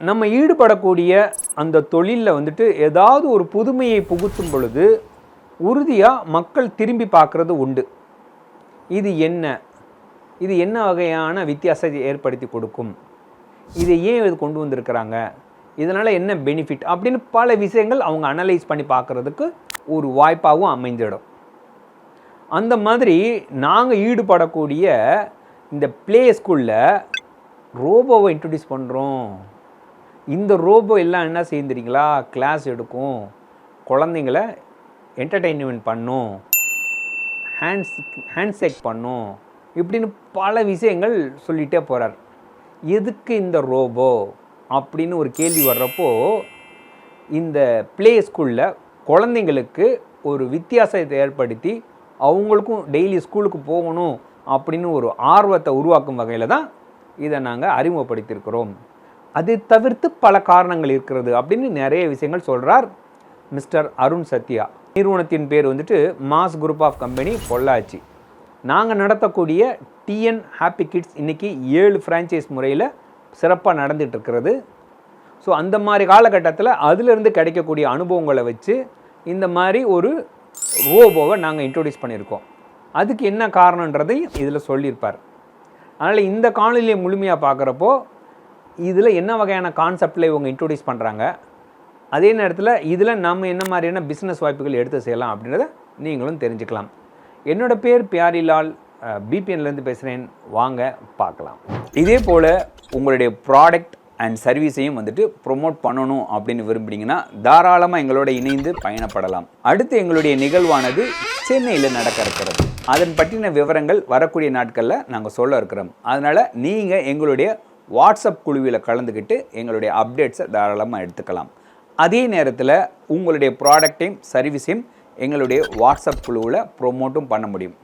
நம்ம ஈடுபடக்கூடிய அந்த தொழிலில் வந்துட்டு ஏதாவது ஒரு புதுமையை புகுத்தும் பொழுது உறுதியாக மக்கள் திரும்பி பார்க்குறது உண்டு. இது என்ன? இது என்ன வகையான வித்தியாசத்தை ஏற்படுத்தி கொடுக்கும்? இதை ஏன் இது கொண்டு வந்திருக்கிறாங்க? இதனால் என்ன பெனிஃபிட் அப்படின்னு பல விஷயங்கள் அவங்க அனலைஸ் பண்ணி பார்க்குறதுக்கு ஒரு வாய்ப்பாகவும் அமைஞ்சிடும் அந்த மாதிரி நாங்கள் ஈடுபடக்கூடிய இந்த ப்ளே ஸ்கூலில் ரோபோவை இன்ட்ரடியூஸ் பண்ணுறோம் இந்த ரோபோ எல்லாம் என்ன செய்யுறீங்களா கிளாஸ் எடுக்கும். குழந்தைங்கள என்டர்டெயின்மெண்ட் பண்ணும். ஹேண்ட்ஸ் ஹேண்ட்ஷேக் பண்ணும். இப்படின்னு பல விஷயங்கள் சொல்லிகிட்டே போகிறார் எதுக்கு இந்த ரோபோ அப்படின்னு ஒரு கேள்வி வர்றப்போ இந்த ப்ளே ஸ்கூலில் குழந்தைங்களுக்கு ஒரு வித்தியாசத்தை ஏற்படுத்தி அவங்களுக்கும் டெய்லி ஸ்கூலுக்கு போகணும் அப்படின்னு ஒரு ஆர்வத்தை உருவாக்கும் வகையில் தான் இதை நாங்கள் அறிமுகப்படுத்தியிருக்கிறோம். அது தவிர்த்து பல காரணங்கள் இருக்கிறது அப்படின்னு நிறைய விஷயங்கள் சொல்கிறார் மிஸ்டர் அருண் சத்யா. நிறுவனத்தின் பேர் வந்துட்டு mass group of company Pollachi. நாங்கள் நடத்தக்கூடிய டிஎன் ஹாப்பி கிட்ஸ் இன்றைக்கி ஏழு ஃப்ரான்ச்சைஸ் முறையில் சிறப்பாக நடந்துகிட்ருக்கிறது ஸோ அந்த மாதிரி காலகட்டத்தில் அதிலிருந்து கிடைக்கக்கூடிய அனுபவங்களை வச்சு இந்த மாதிரி ஒரு ரோபோவை நாங்கள் இன்ட்ரொடியூஸ் பண்ணியிருக்கோம். அதுக்கு என்ன காரணன்றதையும் இதில் சொல்லியிருப்பார். அதனால் இந்த காணொலியை முழுமையாக பார்க்குறப்போ இதில் என்ன வகையான கான்செப்டில் இவங்க இன்ட்ரொடியூஸ் பண்ணுறாங்க அதே நேரத்தில் இதில் நம்ம என்ன மாதிரியான பிஸ்னஸ் வாய்ப்புகள் எடுத்து செய்யலாம் அப்படின்றத நீங்களும் தெரிஞ்சுக்கலாம். என்னோடய பேர் பியாரிலால் பிபிஎன்லேருந்து பேசுகிறேன் வாங்க பார்க்கலாம். இதே போல் உங்களுடைய ப்ராடக்ட் அண்ட் சர்வீஸையும் வந்துட்டு ப்ரொமோட் பண்ணணும் அப்படின்னு விரும்புனீங்கன்னா தாராளமாக எங்களோட இணைந்து பயணப்படலாம். அடுத்து எங்களுடைய நிகழ்வானது சென்னையில் நடக்க இருக்கிறது. அதன் பற்றின விவரங்கள் வரக்கூடிய நாட்களில் நாங்கள் சொல்ல இருக்கிறோம். அதனால் நீங்கள் எங்களுடைய வாட்ஸ்அப் குழுவில் கலந்துக்கிட்டு எங்களுடைய அப்டேட்ஸை தாராளமாக எடுத்துக்கலாம். அதே நேரத்தில் உங்களுடைய ப்ராடக்டையும் சர்வீஸையும் எங்களுடைய வாட்ஸ்அப் குழுவில் ப்ரொமோட்டும் பண்ண முடியும்.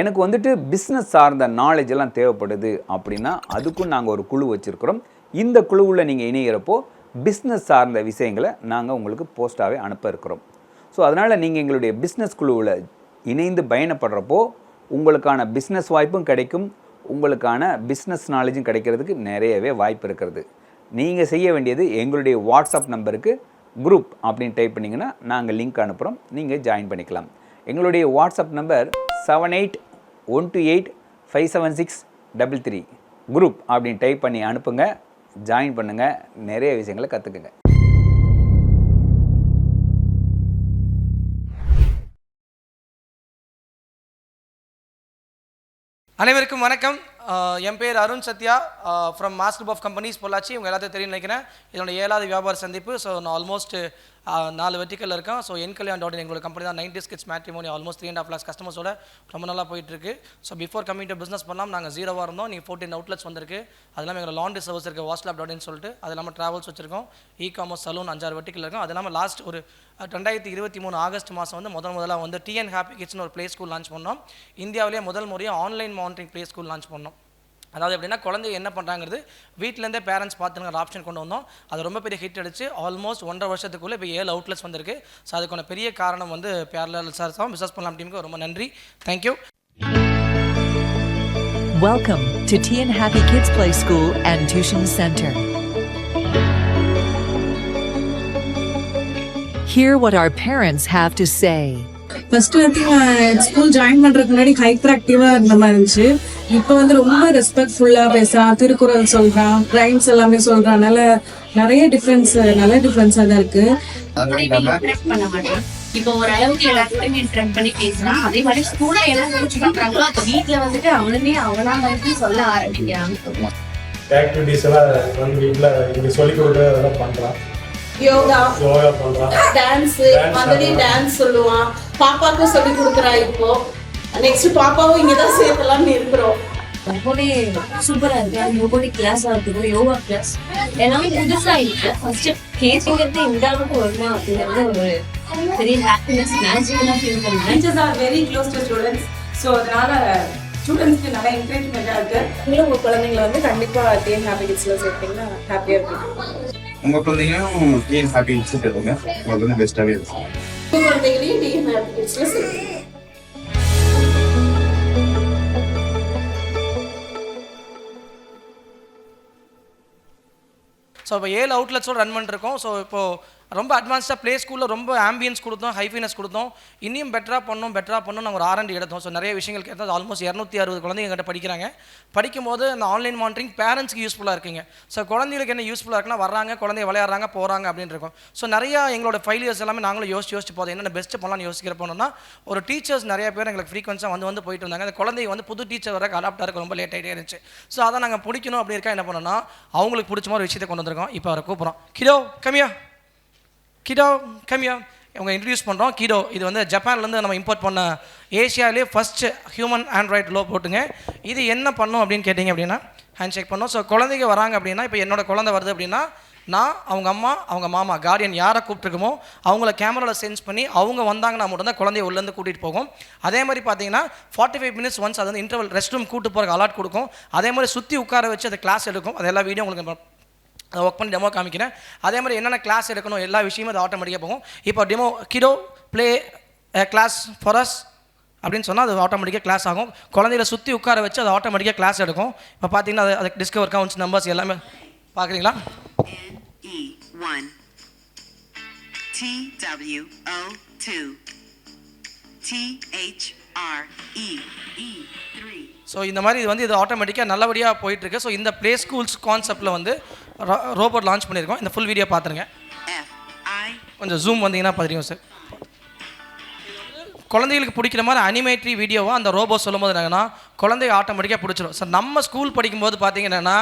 எனக்கு வந்துட்டு பிஸ்னஸ் சார்ந்த நாலேஜ் எல்லாம் தேவைப்படுது அப்படின்னா அதுக்கும் நாங்கள் ஒரு குழு வச்சுருக்கிறோம். இந்த குழுவில் நீங்கள் இணைகிறப்போ பிஸ்னஸ் சார்ந்த விஷயங்களை நாங்கள் உங்களுக்கு போஸ்ட்டாகவே அனுப்ப இருக்கிறோம். ஸோ அதனால் நீங்கள் எங்களுடைய பிஸ்னஸ் குழுவில் இணைந்து பயணப்படுறப்போ உங்களுக்கான பிஸ்னஸ் வாய்ப்பும் கிடைக்கும். உங்களுக்கான பிஸ்னஸ் நாலேஜும் கிடைக்கிறதுக்கு நிறையவே வாய்ப்பு இருக்கிறது. நீங்கள் செய்ய வேண்டியது எங்களுடைய வாட்ஸ்அப் நம்பருக்கு குரூப் அப்படின்னு டைப் பண்ணிங்கன்னா நாங்கள் லிங்க் அனுப்புகிறோம் நீங்கள் ஜாயின் பண்ணிக்கலாம். எங்களுடைய WhatsApp number seven eight one two eight five seven six double three group அப்படின்னு டைப் பண்ணி அனுப்புங்க. ஜாயின் பண்ணுங்கள் நிறைய விஷயங்களை கற்றுக்குங்க அனைவருக்கும் வணக்கம். என் பேர் Arun Sathya. From mass group of companies Pollachi. உங்கள் எல்லாத்தையும் தெரியும் நினைக்கிறேன். இதனோட ஏழாவது வியாபார சந்திப்பு. ஸோ நான் ஆல்மோஸ்ட் நாலு வெர்டிக்கல் இருக்கேன். ஸோ என் கல்யாண் டாட் எங்களோட கம்பெனி தான் ninety's kids matrimony almost three and half lakhs கஸ்டமர்ஸோட ரொம்ப நல்லா போயிட்டுருக்கு. So before coming to business பண்ணலாம் நாங்கள் ஜீரோவாக இருந்தோம். நீங்கள் ஃபோர்டீன் அவுட்லெட்ஸ் வந்திருக்கு. அது இல்லாமல் எங்களோட லாண்ட்ரி சர்வீஸ் இருக்குது வாட்ஸ்அப் டாட்னு சொல்லிட்டு. அது இல்லாமல் ட்ராவல்ஸ் வச்சிருக்கோம். இ காமர்ஸ் சலூன் அஞ்சாறு வெர்டிக்கல் இருக்கும். அது இல்லாமல் லாஸ்ட் ஒரு ரெண்டாயிரத்தி இருபத்தி மூணு ஆகஸ்ட் மாதம் வந்து முதல் முதல்ல வந்து டிஎன் ஹாப்பி கிட்ஸ்னு ஒரு ப்ளே ஸ்கூல் லான்ச் பண்ணோம். இந்தியாவிலேயே முதல் முறையாக online monitoring play school launch பண்ணோம். அதாவது எப்படின்னா குழந்தைங்க என்ன பண்ணுறாங்கிறது வீட்டிலேருந்தே பேரண்ட்ஸ் பார்த்துங்கிற ஆப்ஷன் கொண்டு வந்தோம். அது ரொம்ப பெரிய ஹிட் அடிச்சு ஆல்மோஸ்ட் ஒன்றரை வருஷத்துக்குள்ளே இப்போ ஏழு அவுட்லெட்ஸ் வந்திருக்கு. ஸோ அதுக்கான பெரிய காரணம் வந்து பேரலல் சார் தான். பிஸ்னஸ் பண்ணலாம் டீமுக்கு ரொம்ப நன்றி. Thank you Welcome to TN Happy Kids Play School and Tuition Center. Hear what our parents have to say. First வந்து ஸ்கூல் ஜாயின் பண்றதுக்கு முன்னாடி ஹைப்பர் ஆக்டிவா இருந்த மாதிரி இருந்துச்சு. இப்போ வந்து ரொம்ப ரெஸ்பெக்ட்ஃபுல்லா பேசுறான் திருக்குறள் சொல்றான் ரைம்ஸ் எல்லாமே சொல்றான் அதனால நிறைய டிஃபரன்ஸ் நல்ல டிஃபரன்ஸா தான் இருக்கு. இன்டராக்ட் பண்ண மாட்டேன். இப்போ ஒரு அளவுக்கு எல்லாத்துக்கும் இன்டராக்ட் பண்ணி பேசுறான் அதே மாதிரி ஸ்கூல்ல கோச் பண்றாங்களோ வீட்ல வந்துட்டு அவனுமே அவனா வந்து சொல்ல ஆரம்பிக்கிறாங்க. ஆக்டிவிட்டிஸ் எல்லாம் வந்து வீட்டில் இங்கே சொல்லிக் கொடுக்குறது அதெல்லாம் பண்ணுறான் yoga. Yoga dance Madurai dance சொல்லுவான். பாப்பாக்கும் சொல்லி கொடுக்குறா இப்போ. நெக்ஸ்ட் பாப்பாவும் இங்க தான் சேர்த்தலாம்னு இருக்கிறோம். ரொம்பவே சூப்பரா இருக்கு. ரோபோட்டிக் கிளாஸா இருக்குது யோகா கிளாஸ் எல்லாமே புதுசா இருக்கு ஃபர்ஸ்ட் கேசிங்கிறது இந்த அளவுக்கு வருமா அப்படிங்கிறது ஒரு பெரிய ஹாப்பினஸ் மேஜிக்கலா ஃபீல் பண்றேன் teachers are very close to students so அதனால ஸ்டூடெண்ட்ஸ்க்கு நல்லா என்கரேஜ்மெண்ட்டாக இருக்கு. நீங்களும் உங்கள் குழந்தைங்களை வந்து கண்டிப்பாக டிஎன் ஹாப்பி கிட்ஸில் சேர்த்தீங்கன்னா ஹாப்பியாக இருக்கும் உங்க குழந்தைங்களும் டீன் ஹாப்பி இருங்க உங்களுக்கு வந்து பெஸ்ட்டாகவே இருக்கும். உங்க குழந்தைகளையும் டிஎன் கிட்ஸ்ல சேர்த்து ஸோ இப்போ ஏழு அவுட்லெட்ஸோட ரன் பண்ணிருக்கோம். ஸோ இப்போது ரொம்ப அட்வான்ஸ்டாக ப்ளே ஸ்கூலில் ரொம்ப ஆம்பியன்ஸ் கொடுத்தோம் ஹைஃபினஸ் கொடுத்தோம். இன்னும் பெட்டராக பண்ணோம் பெட்டராக பண்ணோம் நாங்கள் ஒரு ஆரண்டி எடுத்தோம். ஸோ நிறைய விஷயங்கள் கேட்டது ஆல்மோஸ்ட் இரநூத்தி அறுபது குழந்தைங்க எங்கிட்ட படிக்கிறாங்க. படிக்கும்போது அந்த ஆன்லைன் மானிட்டரிங் பேரண்ட்ஸ்க்கு யூஸ்ஃபுல்லாக இருக்குங்க. ஸோ குழந்தைகளுக்கு என்ன யூஸ்ஃபுல்லாக இருக்குன்னா வர்றாங்க குழந்தைய விளையாடுறாங்க போகிறாங்க அப்படின்னு இருக்கும். ஸோ நிறையா எங்களோட ஃபைலியர்ஸ் எல்லாமே நாங்களும் யோசிச்சு யோசிச்சு போதும் என்னென்ன பெஸ்ட்டு பண்ணலாம்னு யோசிக்கிற போனோம்னா ஒரு டீச்சர்ஸ் நிறைய பேர் எங்களுக்கு ஃப்ரீக்வன்ஸாக வந்து வந்து போயிட்டு இருந்தாங்க. அந்த குழந்தை வந்து புது டீச்சர் வர அடாப்ட் இருக்க ரொம்ப லேட் ஆகிட்டே இருந்துச்சு. ஸோ அதை நாங்கள் பிடிக்கணும் அப்படி இருக்கா என்ன பண்ணோம்னா அவங்களுக்கு பிடிச்ச மாதிரி விஷயத்தை கொண்டு வந்திருக்கோம். இப்போ அவரை கூப்பிட்றோம். கிலோ கம்மியா கிடோ கம்மியா இவங்க இன்ட்ரடியூஸ் பண்ணுறோம் கிடோ இது வந்து ஜப்பான்லேருந்து நம்ம இம்போர்ட் பண்ண ஏஷியாவிலே ஃபஸ்ட்டு ஹியூமன் ஆண்ட்ராய்டு லோ போட்டுங்க. இது என்ன பண்ணும் அப்படின்னு கேட்டிங்க அப்படின்னா ஹேண்ட் ஷேக் பண்ணோம். ஸோ குழந்தைங்க வராங்க அப்படின்னா இப்போ என்னோடய குழந்தை வருது அப்படின்னா நான் அவங்க அம்மா அவங்க மாமா கார்டியன் யாரை கூப்பிட்டுருக்கோமோ அவங்கள கேமராவில் சென்ஸ் பண்ணி அவங்க வந்தாங்கன்னா மட்டும்தான் குழந்தைய உள்ளேருந்து கூட்டிகிட்டு போகும். அதே மாதிரி பார்த்தீங்கன்னா ஃபார்ட்டி ஃபைவ் மினிட்ஸ் ஒன்ஸ் அது வந்து இன்டர்வல் ரெஸ்ட் ரூம் கூட்டு போகிறக்கு அலாட் கொடுக்கும். அதே மாதிரி சுற்றி உட்கார வச்சு அதை கிளாஸ் எடுக்கும். அது எல்லா வீடியோ உங்களுக்கு ஒர்க் பண்ணி டெமோ காமிக்கிறேன். அதே மாதிரி என்னென்ன கிளாஸ் எடுக்கணும் எல்லா விஷயமும் அது ஆட்டோமேட்டிக்காக போகும். இப்போ டெமோ கிடோ ப்ளே கிளாஸ் ஃபாரஸ் அப்படின்னு சொன்னால் அது ஆட்டோமேட்டிக்காக கிளாஸ் ஆகும். குழந்தைகளை சுற்றி உட்கார வச்சு அது ஆட்டோமேட்டிக்காக கிளாஸ் எடுக்கும். இப்போ பார்த்தீங்கன்னா அது அதுக்கு டிஸ்கவர் கவுண்ட்ஸ் நம்பர்ஸ் எல்லாமே பார்க்குறீங்களா? N E E E so இந்த மாதிரி இது வந்து இது ஆட்டோமேட்டிக்காக நல்லபடியாக போயிட்டுருக்கு ஸோ இந்த ப்ளே ஸ்கூல்ஸ் கான்செப்ட்டில் வந்து ரோபோட் லான்ச் பண்ணியிருக்கோம். இந்த ஃபுல் வீடியோ பார்த்துருங்க. கொஞ்சம் ஜூம் வந்தீங்கன்னா தெரியும் சார் குழந்தைகளுக்கு பிடிக்கிற மாதிரி அனிமேட்ரி வீடியோவை அந்த ரோபோ சொல்லும்போது என்னன்னா குழந்தைய ஆட்டோமேட்டிக்காக பிடிச்சிரும். ஸோ நம்ம ஸ்கூல் படிக்கும்போது பார்த்தீங்கன்னா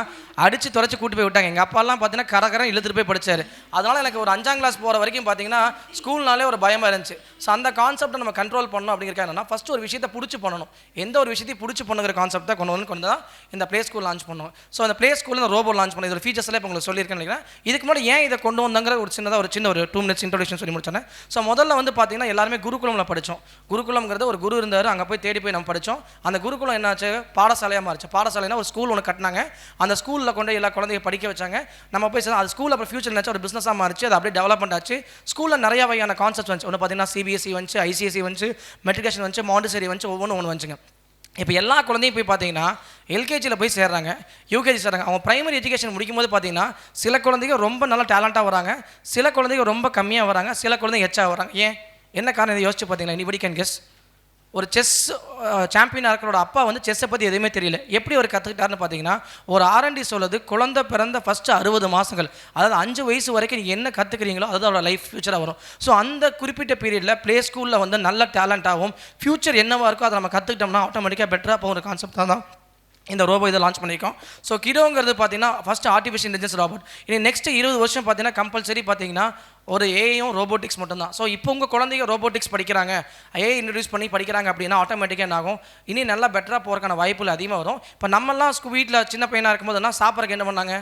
அடித்து துறைச்சி கூட்டு போய் விட்டாங்க. எங்கள் அப்பாலாம் பார்த்தீங்கன்னா கரகரம் இழுத்துட்டு போய் படித்தார் அதனால் எனக்கு ஒரு அஞ்சாம் கிளாஸ் போகிற வரைக்கும் பார்த்தீங்கன்னா ஸ்கூல்னாலே ஒரு பயமாக இருந்துச்சு. ஸோ அந்த கான்செப்ட்டை நம்ம கண்ட்ரோல் பண்ணணும் அப்படிங்கிறக்க என்னன்னா ஃபஸ்ட்டு ஒரு விஷயத்தை பிடிச்சி பண்ணணும். எந்த ஒரு விஷயத்தையும் பிடிச்சி பண்ணுங்கிற கான்செப்ட்டை கொண்டு வந்து கொண்டு தான் இந்த ப்ளே ஸ்கூல் லான்ச் பண்ணுவோம். ஸோ அந்த ப்ளே ஸ்கூலில் இந்த ரோபோ லான்ச் பண்ணி இதோட ஃபீச்சர்ஸ்லாம் இப்போ உங்களுக்கு சொல்லியிருக்கேன் நினைக்கிறேன். இதுக்கு முன்னாடி ஏன் இதை கொண்டு வந்தாங்கிற ஒரு சின்னதாக ஒரு சின்ன ஒரு டூ மினிட்ஸ் இன்ட்ரோடக்ஷன் சொல்லி முடிச்சேன். ஸோ முதல்ல வந்து பார்த்தீங்கன்னா எல்லாருமே குருகுலமில் படித்தோம் குருகுலம்ங்கிறது ஒரு குரு இருந்தார். அங்கே போய் தேடி போய் நம்ம படித்தோம் அந்த குருகுலம் என்னாச்சு? பாடசாலையாக மாறிச்சு. பாடசாலைனா ஒரு ஸ்கூல் ஒன்று கட்டினாங்க. அந்த ஸ்கூலில் கொண்டு எல்லா குழந்தைங்க படிக்க வச்சாங்க. நம்ம போய் சேர்ந்து அது ஸ்கூல் அப்புறம் ஃபியூச்சர் நினச்சா ஒரு பிஸ்னஸாக மாறிச்சு. அது அப்படியே டெவலப்மெண்ட் ஆச்சு. ஸ்கூலில் நிறைய வகையான கான்செப்ட் வந்துச்சு. ஒன்று பார்த்தீங்கன்னா சிபிஎஸ்சி வந்துச்சு ஐசிஎஸ்சி வந்துச்சு மெட்ரிகேஷன் வந்துச்சு மாண்டிசரி வந்துச்சு ஒவ்வொன்று ஒன்று வந்துச்சுங்க. இப்போ எல்லா குழந்தையும் போய் பார்த்தீங்கன்னா எல்கேஜியில் போய் சேர்றாங்க. யூகேஜி சேர்றாங்க. அவங்க பிரைமரி எஜுகேஷன் முடிக்கும்போது பார்த்தீங்கன்னா சில குழந்தைங்க ரொம்ப நல்ல டேலண்ட்டாக வராங்க. சில குழந்தைங்க ரொம்ப கம்மியாக வராங்க. சில குழந்தைங்க எச்சா வராங்க. ஏன்? என்ன காரணம்? இதை யோசிச்சு பார்த்தீங்களா? anybody கேன் கெஸ் ஒரு செஸ் சாம்பியனாக இருக்கிறோட அப்பா வந்து செஸ்ஸை பற்றி எதுவுமே தெரியல. எப்படி அவர் கற்றுக்கிட்டாருன்னு பார்த்தீங்கன்னா ஒரு ஆர்என்டி சொல்லுது குழந்தை பிறந்த ஃபஸ்ட்டு அறுபது மாதங்கள் அதாவது அஞ்சு வயசு வரைக்கும் நீங்கள் என்ன கற்றுக்கிறீங்களோ அது அவரோட லைஃப் ஃபியூச்சராக வரும். ஸோ அந்த குறிப்பிட்ட பீரியடில் ப்ளே ஸ்கூலில் வந்து நல்ல டேலண்ட்டாகவும் ஃப்யூச்சர் என்னவாக இருக்கோ அதை நம்ம கற்றுக்கிட்டோம்னா ஆட்டோமேட்டிக்காக பெட்டராக போகிற கான்செப்ட் தான் இந்த ரோபோ இதை லான்ச் பண்ணியிருக்கோம். ஸோ கிடோங்கிறது பார்த்தீங்கன்னா ஃபஸ்ட்டு ஆர்டிஃபிஷியல் இன்டெலிஜென்ஸ் ரோபோட் இனி நெக்ஸ்ட் இருபது வருஷம் பார்த்தீங்கன்னா கம்பல்சரி பார்த்தீங்கன்னா ஒரு ஏஐயும் ரோபோட்டிக்ஸ் மட்டும்தான். ஸோ இப்போ உங்கள் குழந்தைங்க ரோபோட்டிக்ஸ் படிக்கிறாங்க. ஏஐ இன்ட்ரடியூஸ் பண்ணி படிக்கிறாங்க அப்படின்னா ஆட்டோமேட்டிக்காக என்ன ஆகும்? இனி நல்லா பெட்டராக போகிறக்கான வாய்ப்புகள் அதிகமாக வரும். இப்போ நம்மலாம் ஸ்கூ வீட்டில் சின்ன பையனாக இருக்கும்போதுனா சாப்பிட்றதுக்கு என்ன பண்ணாங்க?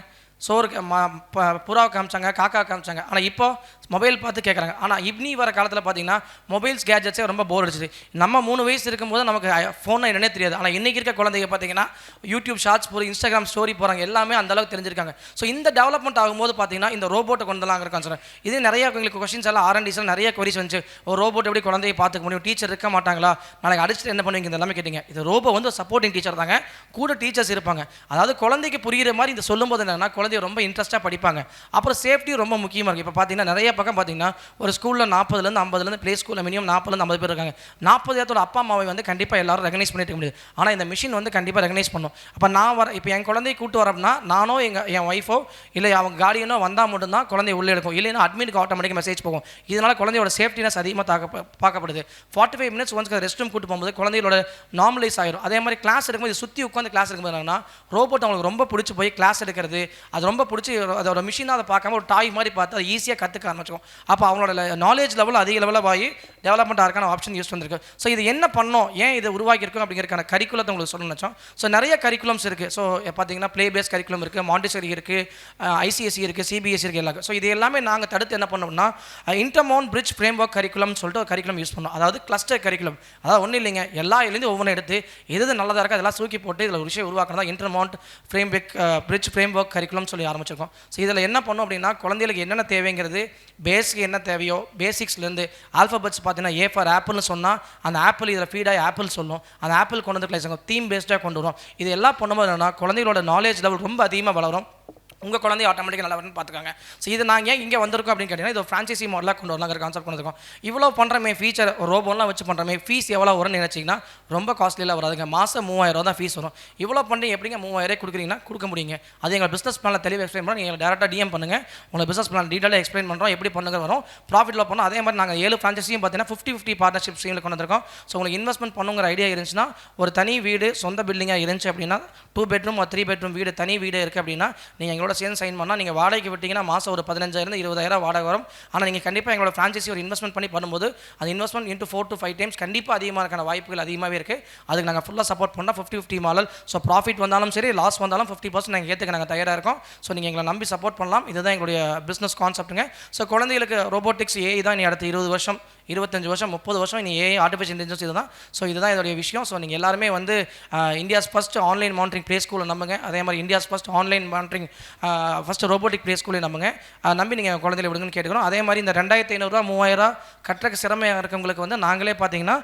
சோறு மா ப- புறாவை காமிச்சாங்க காக்கா காமிச்சாங்க ஆனால் இப்போ மொபைல் பார்த்து கேட்குறாங்க ஆனால் இப்னி வர காலத்தில் பார்த்தீங்கன்னா மொபைல்ஸ் கேஜெட்ஸே ரொம்ப போர் அடிச்சிது. நம்ம மூணு வயசு இருக்கும்போது நமக்கு ஃபோன் என்னன்னே தெரியாது. ஆனால் இன்றைக்கி இருக்க குழந்தைங்க பார்த்தீங்கன்னா யூடியூப் ஷார்ட்ஸ் போகிற இன்ஸ்டாகிராம் ஸ்டோரி போகிறாங்க எல்லாமே அந்த அளவுக்கு தெரிஞ்சிருக்காங்க. ஸோ இந்த டெவலப்மெண்ட் ஆகும்போது பார்த்தீங்கன்னா இந்த ரோபோட்டை கொண்டு வரலாங்கிற கான்செப்ட் இது நிறைய எங்களுக்கு கொஷின்ஸ் எல்லாம் ஆர்என்டிஸ் நிறைய கொரிஸ் வந்துச்சு. ஒரு ரோபோட் எப்படி குழந்தைய பார்த்துக்க முடியும்? டீச்சர் இருக்க மாட்டாங்களா? நாளைக்கு அடிச்சுட்டு என்ன பண்ணுவீங்க? இந்த எல்லாமே கேட்டிங்க. இது ரோபோ வந்து சப்போர்ட்டிங் டீச்சர் தாங்க. கூட டீச்சர்ஸ் இருப்பாங்க. அதாவது குழந்தைக்கு புரிகிற மாதிரி இந்த சொல்லும்போது என்னன்னா குழந்தைய ரொம்ப இன்ட்ரெஸ்ட்டாக படிப்பாங்க. அப்புறம் சேஃப்டி ரொம்ப முக்கியமாக இருக்குது இப்போ பார்த்தீங்கன்னா நிறைய பக்கம் பார்த்தீங்கன்னா ஒரு ஸ்கூலில் நாற்பதுலேருந்து ஐம்பதுலேருந்து ப்ளே ஸ்கூலில் மினிமம் நாற்பதுலேருந்து ஐம்பது பேர் இருக்காங்க. நாற்பது இடத்தோட அப்பா அம்மாவை வந்து கண்டிப்பாக எல்லாரும் ரெகனைஸ் பண்ணிட்டு இருக்க முடியாது. ஆனால் இந்த மிஷின் வந்து கண்டிப்பாக ரெகனைஸ் பண்ணும். அப்போ நான் வர இப்போ என் குழந்தைய கூட்டு வரேன்னா நானோ எங்கள் என் ஒய்ஃபோ இல்லை அவங்க கார்டியனோ வந்தால் மட்டும்தான் குழந்தைய உள்ளே எடுக்கும் இல்லைன்னா அட்மினுக்கு ஆட்டோமேட்டிக்காக மெசேஜ் போகும். இதனால் குழந்தையோட சேஃப்டினஸ் அதிகமாக தாக்க பார்க்கப்படுது. Forty five minutes once rest room கூட்டு போகும்போது குழந்தைகளோட நார்மலைஸ் ஆயிரும். அதே மாதிரி கிளாஸ் எடுக்கும்போது சுற்றி உட்காந்து கிளாஸ் எடுக்கும்போது என்னன்னா ரோபோட் அவங்களுக்கு ரொம்ப பிடிச்சி போய் கிளாஸ் எடுக்கிறது அது ரொம்ப பிடிச்சி அதோட மிஷினாக அதை பார்க்காம ஒரு டாய் மாதிரி பார்த்து அதை ஈஸியாக கற்றுக்க ஆரம்பிச்சிக்கும் அப்போ அவங்களோட நாலேஜ் லெவல் அதிக லெவலில் ஆகி டெவலப்மெண்ட் ஆகிறக்கான ஆப்ஷன் யூஸ் வந்திருக்கு ஸோ இது என்ன பண்ணோம்? ஏன் இதை உருவாக்கியிருக்கோம் அப்படிங்கிறக்கான கரிக்குலத்தை உங்களுக்கு சொல்லணும்னு நினச்சோம். ஸோ நிறைய கரிக்குலம்ஸ் இருக்குது ஸோ பார்த்தீங்கன்னா ப்ளே பேஸ் கரிக்குலம் இருக்குது மாண்டிசரி இருக்குது ஐசிஎஸ்சி இருக்குது சிபிஎஸ்சி இருக்குது எல்லாம் ஸோ இது எல்லாமே நாங்கள் தடுத்து என்ன பண்ணோம்னா இன்டர்மோன் பிரிட்ஜ் ஃப்ரேம் ஒர்க் கரிக்குலம்னு சொல்லிட்டு ஒரு கரிக்குலம் யூஸ் பண்ணோம். அதாவது கிளஸ்டர் கரிக்குலம் அதாவது ஒன்றும் இல்லைங்க. எல்லா இதுலேருந்து ஒவ்வொன்றும் எடுத்து எது நல்லதாக இருக்கோ அதெல்லாம் சூக்கி போட்டு இதில் ஒரு விஷயம் உருவாக்குறதா இன்டர்மோன்ட் framework bridge framework curriculum சொல்லி ஆரம்பிச்சிருக்கோம். ஸோ இதில் என்ன பண்ணோம் அப்படின்னா குழந்தைகளுக்கு என்னென்ன தேவைங்கிறது பேஸ்க்கு என்ன தேவையோ பேசிக்ஸ்லேருந்து ஆல்ஃபபெட்ஸ் பார்த்தீங்கன்னா ஏ ஃபார் ஆப்பிள்னு சொன்னால் அந்த ஆப்பிள் இதில் ஃபீடாக ஆப்பிள் சொல்லும். அந்த ஆப்பிள் கொண்டு வந்து கிளாஸ் தீம் பேஸ்டாக கொண்டு வரும். இது எல்லாம் பண்ணும்போது என்னன்னா குழந்தைகளோட நாலேஜ் லெவல் ரொம்ப அதிகமாக வளரும். உங்கள் குழந்தை ஆட்டோமேட்டிக்காக நல்லா வரணும்னு பார்த்துக்காங்க. ஸோ இது நாங்கள் ஏன் இங்கே வந்திருக்கோம் அப்படின்னு கேட்டிங்கன்னா இது ஃப்ரான்ச்சைசி மாடலாக கொண்டு வரலாங்கிற கான்செப்ட் கொண்டு இவ்வளோ பண்ணுறமே ஃபீச்சர் ரோபோலாம் வச்சு பண்ணுறமே ஃபீஸ் எவ்வளோ வரும்னு நினச்சிங்கன்னா ரொம்ப காஸ்ட்லியில் வராதுங்க. மாதம் மூவாயிரம் தான் ஃபீஸ் வரும். இவ்வளோ பண்ணி எப்படிங்க மூவாயிரம் கொடுக்குறீங்கன்னா கொடுக்க முடியுங்க. அது எங்கள் பிஸ்னஸ் பிளானில் தெளிவாக எக்ஸ்பிளைன் பண்ணுறோம் நீங்கள் டேரெக்டாக டிஎம் பண்ணுங்கள் உங்களுக்கு பிஸ்னஸ் பிளான் டீட்டெயிலாக எக்ஸ்பிளைன் பண்ணுறோம் எப்படி பண்ணுங்க வரும். ப்ராஃபிட்டில் பண்ணோம். அதே மாதிரி நாங்கள் ஏழு ஃப்ரான்ச்சைஸியும் பார்த்தீங்கன்னா ஃபிஃப்டி ஃபிஃப்டி பார்ட்னர்ஷிப் ஸ்கீமில் கொண்டு வந்திருக்கோம். ஸோ உங்களுக்கு இன்வெஸ்ட்மெண்ட் பண்ணுங்கிற ஐடியா இருந்துச்சுன்னா ஒரு தனி வீடு சொந்த பில்டிங்காக இருந்துச்சு அப்படின்னா டூ பெட்ரூம் ஒரு த்ரீ பெட்ரூம் வீடு தனி வீடு இருக்குது அப்படின்னா நீங்கள் எங்களோட சேர்ந்து சைன் பண்ணால் நீங்கள் வாடகைக்கு விட்டிங்கன்னா மாதம் ஒரு பதினஞ்சாயிரம் இருபதாயிரம் வாடகை வரும். ஆனால் நீங்கள் கண்டிப்பாக எங்களோட ஃப்ரான்ச்சைசி ஒரு இன்வெஸ்ட்மெண்ட் பண்ணி பண்ணும்போது அந்த investment into four to five times கண்டிப்பாக அதிகமான வாய்ப்புகள் அதிகமாகவே இருக்குது அதுக்கு நாங்கள் ஃபுல்லாக சப்போர்ட் பண்ணால் fifty fifty model so profit வந்தாலும் சரி லாஸ் வந்தாலும் ஃபிஃப்டி பர்சன்ட் நாங்கள் ஏற்றுக்க நாங்கள் தயாராக இருக்கோம். ஸோ நீங்கள் எங்களை நம்பி சப்போர்ட் பண்ணலாம். இதுதான் எங்களுடைய பிஸ்னஸ் கான்செப்ட்டுங்க ஸோ குழந்தைகளுக்கு ரோபோட்டிக்ஸ் ஏஐ தான் இனி அடுத்த இருபது வருஷம். இருபத்தஞ்சு வருஷம் முப்பது வருஷம் நீ ஏ ஆர்டிஃபிஷியல் இன்டெலிஜென்ஸ் இதுதான். ஸோ இதுதான் இதோடைய விஷயம். ஸோ நீங்கள் எல்லாருமே வந்து India's first online monitoring play ஸ்கூலில் நம்புங்க. அதே மாதிரி India's first online monitoring first robotic play ஸ்கூலையும் நம்புங்க. நம்பி நீங்கள் குழந்தைகளை விடுங்கன்னு கேட்டுக்கிறோம். அதே மாதிரி இந்த ரெண்டாயிரத்தி ஐநூறுரூவா மூவாயிரம் கட்டுறக்கு சிறமையாக இருக்கவங்களுக்கு வந்து நாங்களே பார்த்தீங்கன்னா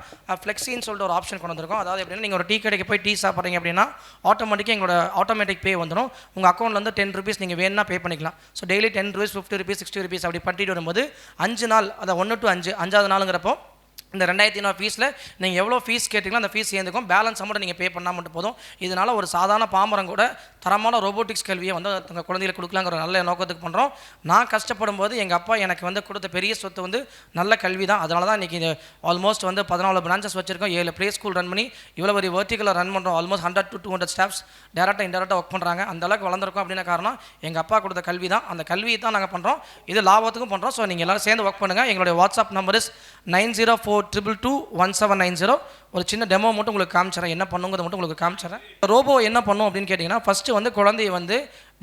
ஃப்ளெக்ஸின்னு சொல்லிட்டு ஒரு ஆப்ஷன் கொண்டு வந்திருக்கோம். அதாவது எப்படின்னா நீங்கள் ஒரு டீ கடைக்கு போய் டீ சாப்பிட்றீங்க அப்படின்னா ஆட்டோமேட்டிக்காக எங்களோட ஆட்டோமேட்டிக் பே வந்துடும் உங்கள் அக்கௌண்ட்லேருந்து டென் ருபீஸ் நீங்கள் வேணும்னா பே பண்ணிக்கலாம். So daily ten rupees fifty rupees sixty rupees அப்படி பண்ணிட்டு வரும்போது அஞ்சு நாள் அதை ஒன்று டு அஞ்சு அஞ்சாவது நாள் நாளுங்கிறப்போ இந்த ரெண்டாயிரத்தி ஐநூறு ஃபீஸில் நீங்கள் எவ்வளோ ஃபீஸ் கேட்டிங்களோ அந்த ஃபீஸ் சேர்ந்துக்கும். பேலன்ஸ் அமௌண்ட் நீங்கள் பே பண்ணால் மட்டும் போதும். இதனால் ஒரு சாதாரண பாமரம் கூட தரமான ரோபோட்டிக்ஸ் கல்வியை வந்து தங்கள் குழந்தைகளுக்கு கொடுக்கலாங்கிற நல்ல நோக்கத்துக்கு பண்ணுறோம் நான் கஷ்டப்படும் போது எங்கள் அப்பா எனக்கு வந்து கொடுத்த பெரிய சொத்து வந்து நல்ல கல்வி தான் அதனால தான் இன்றைக்கி ஆல்மோஸ்ட் வந்து பதினாலு பிரான்ச்சஸ் வச்சிருக்கோம். ஏழு ப்ளே ஸ்கூல் ரன் பண்ணி இவ்வளோ பெரிய வெர்டிகலாக ரன் பண்ணுறோம் almost hundred to two hundred staffs டேரெக்டாக இன்டெரக்டாக ஒர்க் பண்ணுறாங்க அந்த அளவுக்கு வளர்ந்துருக்கோம் அப்படின்னா காரணம் எங்கள் அப்பா கொடுத்த கல்வி தான் அந்த கல்வியை தான் நாங்கள் பண்ணுறோம் இது லாபத்துக்கும் பண்ணுறோம் ஸோ நீங்கள் எல்லாரும் சேர்ந்து ஒர்க் பண்ணுங்கள் எங்களுடைய WhatsApp number is nine zero four triple two one seven nine zero ஒரு சின்ன டெமோ மட்டும் உங்களுக்கு காமிச்சிடறேன். என்ன பண்ணுங்கிறத மட்டும் உங்களுக்கு காமிச்சிடறேன். ரோபோ என்ன பண்ணும் அப்படின்னு கேட்டிங்கன்னா ஃபஸ்ட்டு வந்து குழந்தைய வந்து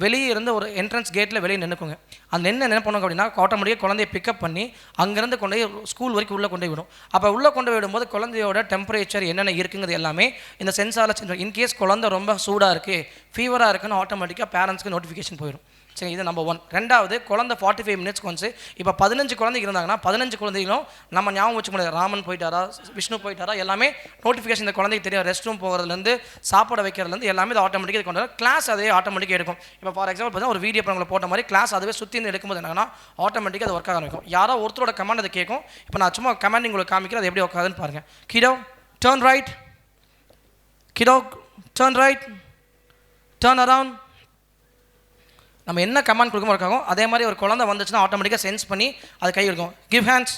வெளியே இருந்து ஒரு என்ட்ரன்ஸ் கேட்டில் வெளியே நின்றுக்குங்க அந்த என்ன என்ன பண்ணுங்க அப்படின்னா ஆட்டோமேட்டிக்காக குழந்தைய பிக்கப் பண்ணி அங்கேருந்து கொண்டு போய் ஸ்கூல் வரைக்கும் உள்ளே கொண்டு போய் விடும். அப்போ உள்ளே கொண்டு போய் விடும்போது குழந்தையோட டெம்பரேச்சர் என்னென்ன இருக்குங்கிறது எல்லாமே இந்த சென்சாரில் சென்று இன்கேஸ் குழந்தை ரொம்ப சூடாக இருக்குது ஃபீவராக இருக்குன்னு ஆட்டோமேட்டிக்காக பேரண்ட்ஸ்க்கு நோட்டிஃபிகேஷன் போயிடும். சரி இது நம்பர் ஒன் ரெண்டாவது குழந்தை ஃபார்ட்டி ஃபைவ் மினிட்ஸ்க்கு வந்து இப்போ பதினஞ்சு குழந்தைங்க இருந்தாங்கன்னா பதினஞ்சு குழந்தைகளும் நம்ம ஞாபகம் வச்சுக்க முடியாது. ராமன் போயிட்டாரா விஷ்ணு போயிட்டாரா எல்லாமே நோட்டிஃபிகேஷன் இந்த குழந்தைக்கு தெரியும். ரெஸ்ட் ரூம் போகிறதுலேருந்து சாப்பிட வைக்கிறதுலேருந்து எல்லாமே இது ஆட்டோமேட்டிக்காக கொண்டு கிளாஸ் அதே ஆட்டோமேட்டிக்காக எடுக்கும். இப்போ ஃபார் எக்ஸாம்பிள் பார்த்தீங்கன்னா ஒரு வீடியோ படங்களை போட்ட மாதிரி கிளாஸ் அதுவே சுற்றி இருந்து எடுக்கும்போது என்னன்னா ஆட்டோமேட்டிக்காக அது ஒர்க் ஆக ஆரம்பிக்கும். யாரோ ஒருத்தரோட கமெண்ட் அதை கேட்கும் இப்போ நான் சும்மா கமாண்ட் உங்களுக்கு காமிக்கிறேன் அது எப்படி ஒர்க் ஆகுதுன்னு பாருங்கள் Kido turn right Kido turn right turn around நம்ம என்ன கமாண்ட் கொடுக்க இருக்காகும் அதே மாதிரி ஒரு குழந்தை வந்துச்சுன்னா ஆட்டோமேட்டிக்காக சென்ஸ் பண்ணி அது கை இருக்கும் கிவ் ஹேண்ட்ஸ்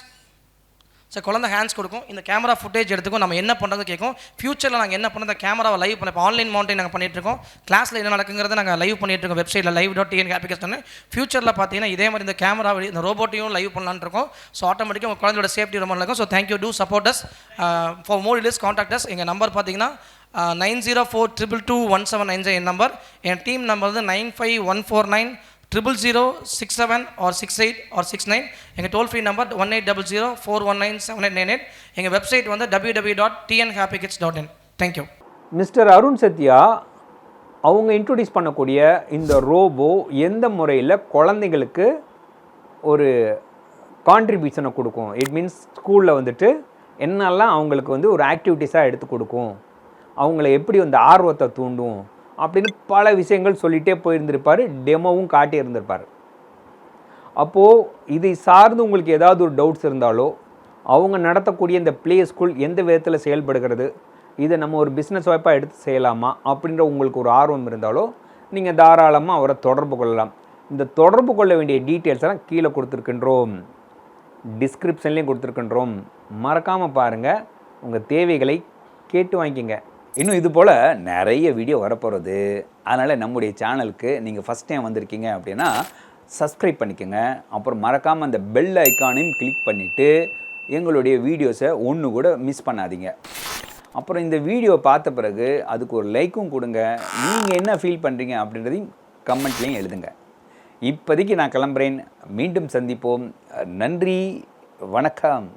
ஸோ குழந்தை ஹேண்ட்ஸ் கொடுக்கும். இந்த கேமரா ஃபுட்டேஜ் எடுத்துக்கும். நம்ம என்ன பண்ணுறது கேட்கும். ஃபியூச்சரில் நாங்கள் என்ன பண்ணுறது கேமராவை லைவ் பண்ண இப்போ ஆன்லைன் மவுண்டைன் நாங்கள் பண்ணிட்டு இருக்கோம். கிளாஸில் என்ன நடக்குங்கிறத நாங்கள் லைவ் பண்ணிட்டு இருக்கோம். வெப்சைட்டில் லைவ் டாட் டிஎன் ஆப்ளிகேஷன் ஃபியூச்சரில் பார்த்தீங்கன்னா இதே மாதிரி இந்த கேமரா இந்த ரோபோட்டையும் லைவ் பண்ணலான்னு இருக்கோம். ஸோ ஆட்டோமேட்டிக்காக உங்கள் குழந்தையோட சேஃப்டி ரொம்ப நல்லா இருக்கும். So thank you to support us for more deals contact எங்கள் நம்பர் பார்த்தீங்கன்னா nine zero four triple two one seven nine என் நம்பர் என் டீம் நம்பர் வந்து nine five one four nine triple zero six seven or six eight or six nine எங்கள் toll free number one eight double zero four one nine seven eight nine eight எங்கள் website வந்து W W dot TN happy kids dot in thank you Mister Arun Sathya அவங்க introduce பண்ணக்கூடிய இந்த robot எந்த முறையில் குழந்தைங்களுக்கு ஒரு கான்ட்ரிபியூஷனை கொடுக்கும்? இட் மீன்ஸ் ஸ்கூலில் வந்துட்டு என்னெல்லாம் அவங்களுக்கு வந்து ஒரு ஆக்டிவிட்டீஸாக எடுத்து கொடுக்கும்? அவங்கள எப்படி வந்து ஆர்வத்தை தூண்டும் அப்படின்னு பல விஷயங்கள் சொல்லிகிட்டே போயிருந்திருப்பார் டெமோவும் காட்டியிருந்திருப்பார். அப்போது இதை சார்ந்து உங்களுக்கு ஏதாவது ஒரு டவுட்ஸ் இருந்தாலோ அவங்க நடத்தக்கூடிய இந்த ப்ளே ஸ்கூல் எந்த விதத்தில் செயல்படுகிறது இதை நம்ம ஒரு பிஸ்னஸ் வாய்ப்பாக எடுத்து செய்யலாமா அப்படின்ற உங்களுக்கு ஒரு ஆர்வம் இருந்தாலோ நீங்கள் தாராளமாக அவரை தொடர்பு கொள்ளலாம். இந்த தொடர்பு கொள்ள வேண்டிய டீட்டெயில்ஸ் எல்லாம் கீழே கொடுத்துருக்கின்றோம். டிஸ்கிரிப்ஷன்லேயும் கொடுத்துருக்கின்றோம். மறக்காமல் பாருங்கள் உங்கள் தேவைகளை கேட்டு வாங்கிக்கங்க. இன்னும் இது போல் நிறைய வீடியோ வரப்போகிறது அதனால் நம்முடைய சேனலுக்கு நீங்கள் ஃபஸ்ட் டைம் வந்திருக்கீங்க அப்படின்னா சப்ஸ்கிரைப் பண்ணிக்கோங்க. அப்புறம் மறக்காமல் அந்த பெல் ஐக்கானையும் கிளிக் பண்ணிவிட்டு எங்களுடைய வீடியோஸை ஒன்று கூட மிஸ் பண்ணாதீங்க. அப்புறம் இந்த வீடியோ பார்த்த பிறகு அதுக்கு ஒரு லைக்கும் கொடுங்க. நீங்கள் என்ன ஃபீல் பண்ணுறீங்க அப்படின்றதையும் கமெண்ட்லேயும் எழுதுங்க. இப்போதைக்கு நான் கிளம்புறேன். மீண்டும் சந்திப்போம். நன்றி. வணக்கம்.